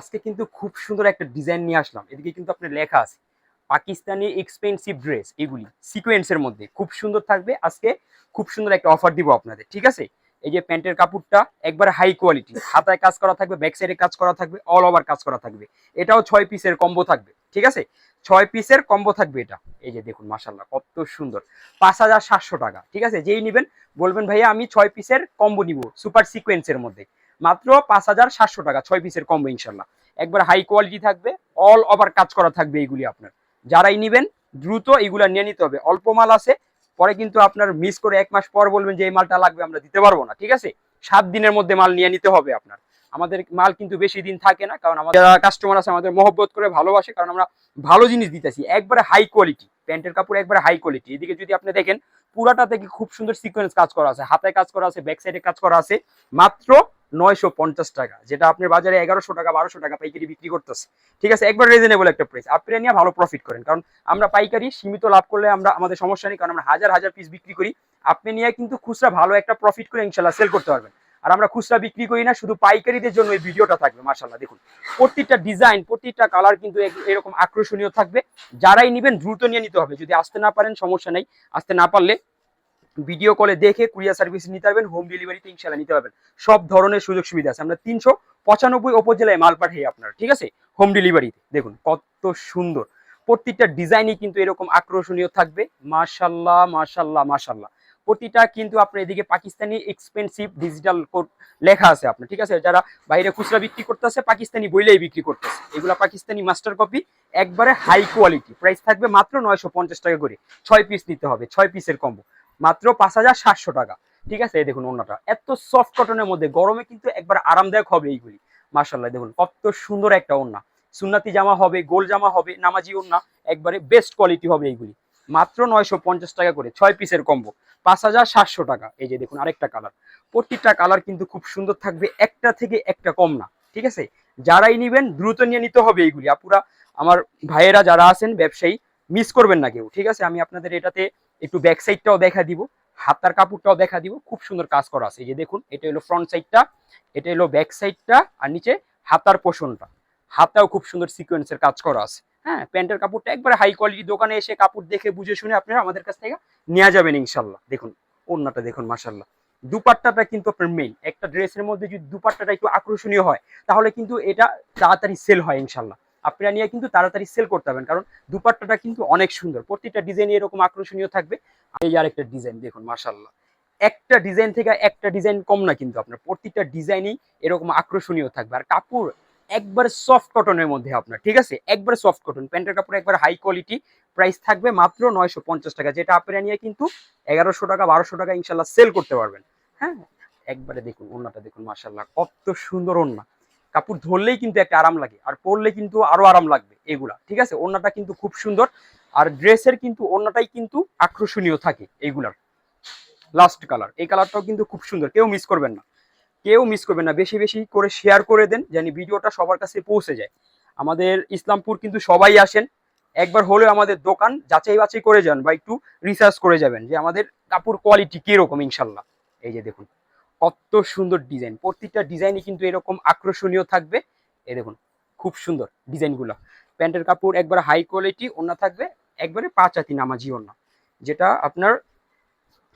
আজকে কিন্তু খুব সুন্দর একটা ডিজাইন নিয়ে আসলাম। এদিকে কিন্তু আপনার লেখা আছে, পাকিস্তানি এক্সপেন্সিভ ড্রেস এগুলি সিকোয়েন্সের মধ্যে। খুব সুন্দর থাকবে, আজকে খুব সুন্দর একটা অফার দিব আপনাদের, ঠিক আছে? এই যে প্যান্টের কাপড়টা, একবারে হাই কোয়ালিটি হাতায় কাজ করা থাকবে ব্যাক সাইডে কাজ করা থাকবে অল ওভার কাজ করা থাকবে। এটাও ছয় পিসের কম্বো থাকবে, ঠিক আছে? ছয় পিসের কম্বো থাকবে এটা। এই যে দেখুন মাসাল্লাহ কত সুন্দর। পাঁচ হাজার সাতশো টাকা, ঠিক আছে? যেই নেবেন, বলবেন, ভাইয়া, আমি ছয় পিসের কম্বো নিব সুপার সিকোয়েন্সের মধ্যে। মাত্র পাঁচ হাজার সাতশো টাকা, ছয় পিসের কম্বো ইনশাল্লাহ। একবার হাই কোয়ালিটি থাকবে অল ওভার কাজ করা থাকবে এইগুলি আপনার। যারাই নিবেন, দ্রুত এইগুলা নিয়ে নিতে হবে। অল্প মাল আছে, পরে কিন্তু আপনার মিস করে এক মাস পর বলবেন যে, এই মালটা লাগবে, আমরা দিতে পারব না। ঠিক আছে? সাত দিনের মধ্যে মাল নিয়ে নিতে হবে আপনার। আমাদের মাল কিন্তু বেশি দিন থাকে না, কারণ আমাদের যারা কাস্টমার আছে, আমাদের মহব্বত করে ভালোবাসে, কারণ আমরা ভালো জিনিস দিতেছি। একবারে হাই কোয়ালিটি প্যান্টের কাপড় একবারে হাই কোয়ালিটি এদিকে যদি আপনি দেখেন, পুরাটা থেকে খুব সুন্দর সিকোয়েন্স কাজ করা আছে। হাতে কাজ করা আছে ব্যাক সাইডে কাজ করা আছে। মাত্র নয়শো পঞ্চাশ টাকা, যেটা আপনার বাজারে এগারোশো টাকা, বারোশো টাকা পাইকারি বিক্রি করতেছে। ঠিক আছে? একবার রিজনেবল একটা প্রাইস আপনি নিয়ে ভালো প্রফিট করেন। কারণ আমরা পাইকারি সীমিত লাভ করলে আমরা, আমাদের সমস্যা নেই, কারণ আমরা হাজার হাজার পিস বিক্রি করি। আপনি নিয়ে কিন্তু খুচরা ভালো একটা প্রফিট করে ইনশাল্লাহ সেল করতে পারবেন। আর আমরা খুচরা বিক্রি করি না, শুধু পাইকারিদের জন্য এই ভিডিওটা থাকবে মার্শাল্লাহ দেখুন প্রত্যেকটা ডিজাইন প্রত্যেকটা কালার কিন্তু এরকম আকর্ষণীয় থাকবে। যারাই নেবেন, দ্রুত নিয়ে নিতে হবে। যদি আসতে না পারেন, সমস্যা নেই। আসতে না পারলে ভিডিও কলে দেখে কুরিয়ার সার্ভিস নিতে পারবেন হোম ডেলিভারিতে ইনশাল্লাহ নিতে পারবেন। সব ধরনের সুযোগ সুবিধা আছে। আমরা তিনশো পঁচানব্বই উপজেলায় মাল পাঠাই আপনার, ঠিক আছে? হোম ডেলিভারিতে দেখুন, কত সুন্দর। প্রত্যেকটা ডিজাইনই কিন্তু এরকম আকর্ষণীয় থাকবে। মাশাল্লাহ মাশাল্লাহ মাশাল্লাহ প্রতিটা কিন্তু আপনার এদিকে পাকিস্তানি এক্সপেন্সিভ ডিজিটাল লেখা আছে আপনার, ঠিক আছে? যারা বাইরে খুচরা বিক্রি করতেছে, পাকিস্তানি বইলেই বিক্রি করতেছে। এগুলা পাকিস্তানি মাস্টার কপি একবারে হাই কোয়ালিটি প্রাইস থাকবে মাত্র নয়শো পঞ্চাশ টাকা করে। ছয় পিস নিতে হবে, ছয় পিসের কম্বো মাত্র পাঁচ হাজার সাতশো টাকা। ঠিক আছে? এই দেখুন অন্যটা এত সফট কটনের মধ্যে গরমে কিন্তু একবার আরামদায়ক হবে এইগুলি। মার্শাল্লাহ দেখুন কত সুন্দর একটা ওন্না সুন্নাতি জামা হবে, গোল জামা হবে, নামাজি ওন্না একবারে বেস্ট কোয়ালিটি হবে এইগুলি। মাত্র নয়শো পঞ্চাশ টাকা করে, ছয় পিসের কম্বো পাঁচ হাজার সাতশো টাকা। এই যে দেখুন আরেকটা কালার প্রত্যেকটা কালার কিন্তু খুব সুন্দর থাকবে, একটা থেকে একটা কম না। ঠিক আছে? যারাই নিবেন, দ্রুত নিয়ে নিতে হবে এইগুলি। আপুরা, আমার ভাইয়েরা যারা আছেন, ব্যবসায়ী মিস করবেন না কেউ। ঠিক আছে? আমি আপনাদের এটাতে একটু ব্যাক সাইডটাও দেখা দিব, হাতার কাপড়টাও দেখা দিব, খুব সুন্দর কাজ করা আছে। এই যে দেখুন, এটা হলো ফ্রন্ট সাইডটা এটা হলো ব্যাক সাইডটা আর নিচে হাতার পোষণটা। হাতাও খুব সুন্দর সিকোয়েন্সের কাজ করা আছে। হ্যাঁ প্যান্টের কাপড়টা একবারে হাই কোয়ালিটি দোকানে এসে কাপড় দেখে বুঝে শুনে আপনারা আমাদের কাছ থেকে নেওয়া যাবেন ইনশাল্লাহ। দেখুন অন্যটা দেখুন মাসাল্লাহ দুপাট্টাটা কিন্তু আপনার মেইন একটা ড্রেসের মধ্যে যদি দুপাট্টাটা একটু আকর্ষণীয় হয়, তাহলে কিন্তু এটা তাড়াতাড়ি সেল হয় ইনশাল্লাহ। আপনারা নিয়ে কিন্তু তাড়াতাড়ি সেল করতে পারবেন, কারণ দুপাট্টাটা কিন্তু অনেক সুন্দর। প্রত্যেকটা ডিজাইন এরকম আকর্ষণীয় থাকবে। এই আরেকটা ডিজাইন দেখুন মাসাল্লাহ একটা ডিজাইন থেকে একটা ডিজাইন কম না কিন্তু আপনার প্রত্যেকটা ডিজাইনই এরকম আকর্ষণীয় থাকবে। আর কাপড় একবার সফট কটনের মধ্যে আপনার, ঠিক আছে? একবার সফট কটন প্যান্টের কাপড় একবার হাই কোয়ালিটি প্রাইস থাকবে মাত্র নয়শো পঞ্চাশ টাকা, যেটা আপনারা নিয়ে কিন্তু এগারোশো টাকা, বারোশো টাকা ইনশাল্লাহ সেল করতে পারবেন। হ্যাঁ? একবারে দেখুন ওন্নাটা দেখুন মাসাল্লাহ কত সুন্দর ওন্না কাপড় ধরলেই কিন্তু একটা আরাম লাগে, আর পরলে কিন্তু আরও আরাম লাগবে এগুলা, ঠিক আছে? ওন্নাটা কিন্তু খুব সুন্দর, আর ড্রেসের কিন্তু ওন্নাটাই কিন্তু আকর্ষণীয় থাকে এইগুলার লাস্ট কালার এই কালারটাও কিন্তু খুব সুন্দর, কেউ মিস করবেন না, কেউ মিস করবেন না, বেশি বেশি করে শেয়ার করে দেন, যেন ভিডিওটা সবার কাছে পৌঁছে যায়। আমাদের ইসলামপুর কিন্তু সবাই আসেন, একবার হলেও আমাদের দোকান যাচাই বাছাই করে যান বা একটু রিসার্চ করে যাবেন যে আমাদের কাপড় কোয়ালিটি কীরকম ইনশাল্লাহ। এই যে দেখুন কত সুন্দর ডিজাইন। প্রত্যেকটা ডিজাইনই কিন্তু এরকম আকর্ষণীয় থাকবে। এই দেখুন, খুব সুন্দর ডিজাইনগুলো। প্যান্টের কাপড় একবার হাই কোয়ালিটি ওনা থাকবে, একবারে পাঁচ হাতি নামাজি ওনা যেটা আপনার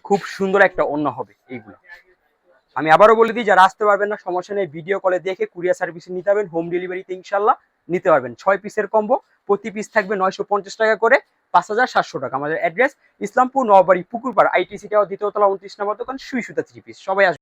খুব সুন্দর একটা অন্য হবে এইগুলো। আমি আবারও বলে দিই, যারা আসতে পারবেন না, সমস্যা নেই ভিডিও কলে দেখে কুরিয়ার সার্ভিসে নিতে পারবেন হোম ডেলিভারিতে ইনশাল্লাহ নিতে পারবেন। ছয় পিসের কম্বো প্রতি পিস থাকবে নয়শো পঞ্চাশ টাকা করে, পাঁচ হাজার সাতশো টাকা। আমাদের address Islampur Nababari Pukurpar ITC tower দ্বিতীয় তলা উনত্রিশ নম্বর দোকান সুই সুতা থ্রি পিস সবাই